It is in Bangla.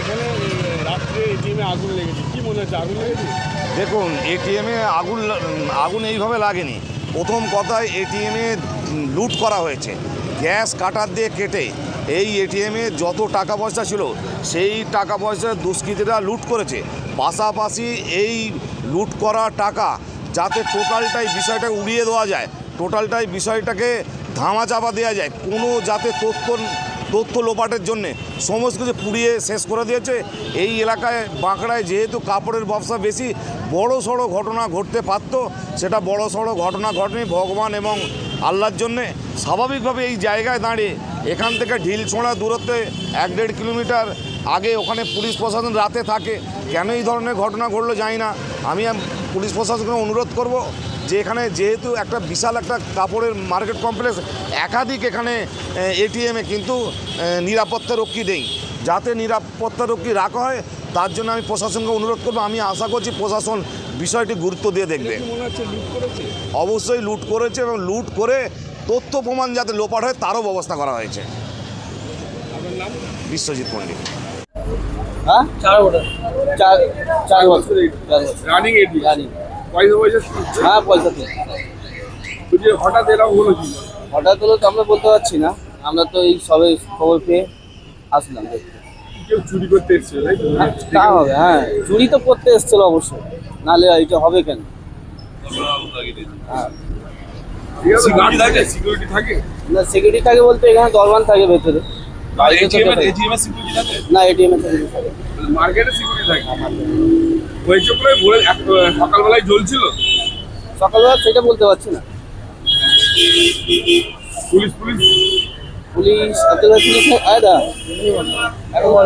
এখানে রাত্রে এটিএমে আগুন লেগেছে। কি মনে হচ্ছে, আগুন লেগেছে? দেখুন এটিএমে আগুন আগুন এইভাবে লাগেনি। প্রথম কথায় এটিএমে লুট করা হয়েছে। গ্যাস কাটার দিয়ে কেটে এই এটিএমে যত টাকা পয়সা ছিল, সেই টাকা পয়সা দুষ্কৃতীরা লুট করেছে। পাশাপাশি এই লুট করা টাকা যাতে টোটালটাই বিষয়টা উড়িয়ে দেওয়া যায়, টোটালটাই বিষয়টাকে ধামাচাপা দেওয়া যায়, কোনো যাতে তথ্য তথ্য লোপাটের জন্যে সমস্ত কিছু পুড়িয়ে শেষ করে দিয়েছে। এই এলাকায় বাঁকড়ায় যেহেতু কাপড়ের ব্যবসা বেশি, বড় সড়ো ঘটনা ঘটতে পারত। সেটা বড় সড়ো ঘটনা ঘটেনি ভগবান এবং আল্লাহর জন্যে। স্বাভাবিকভাবে এই জায়গায় দাঁড়িয়ে এখান থেকে ঢিল ছোঁড়া দূরত্বে এক দেড় কিলোমিটার আগে ওখানে পুলিশ প্রশাসন রাতে থাকে। কেন এই ধরনের ঘটনা ঘটলো জানি না। আমি পুলিশ প্রশাসনকে অনুরোধ করব যে এখানে যেহেতু একটা বিশাল একটা কাপড়ের মার্কেট কমপ্লেক্স একাধিক এখানে এটিএমে কিন্তু নিরাপত্তা রক্ষী নেই। যাতে নিরাপত্তা রক্ষী রাখা হয় তার জন্য আমি প্রশাসনকে অনুরোধ করব। আমি আশা করছি প্রশাসন বিষয়টি গুরুত্ব দিয়ে দেখবে। অবশ্যই লুট করেছে এবং লুট করে তথ্য প্রমাণ যাতে লোপাট হয় তারও ব্যবস্থা করা হয়েছে। বিশ্বজিৎ পণ্ডিত। হ্যাঁ? চার বছর। চার চার বছর। চার বছর। রানিং এটি জানি পয়সা পয়সা হ্যাঁ পয়সা তো। যে হঠাৎ এরকম হলো কি? হঠাৎ হলো তো আমরা বলতে পারছি না। আমরা তো এই সবে খবর পেয়ে আসলাম। দেখতে। কেউ চুরি করতে এসেছে তাই তো? হ্যাঁ, তা হবে হ্যাঁ। চুরি তো করতে এসছিল অবশ্যই। নাহলে এটা হবে কেন? হ্যাঁ ঠিক আছে গার্ড থাকে? সিকিউরিটি থাকে? না সিকিউরিটি থাকে বলতে এখানে দরবান থাকে ভেতরে। বাইরে সিকিউরিটি থাকে। না এটিএম এর থাকে। মার্কেটে সিকিউরিটি থাকে? হয়েছে প্রায় ভোরে সকালবেলায় জ্বলছিল? সকালবেলা সেটা বলতে পারছি না। Police police? পুলিশ এত পুলিশ আয় দা এখন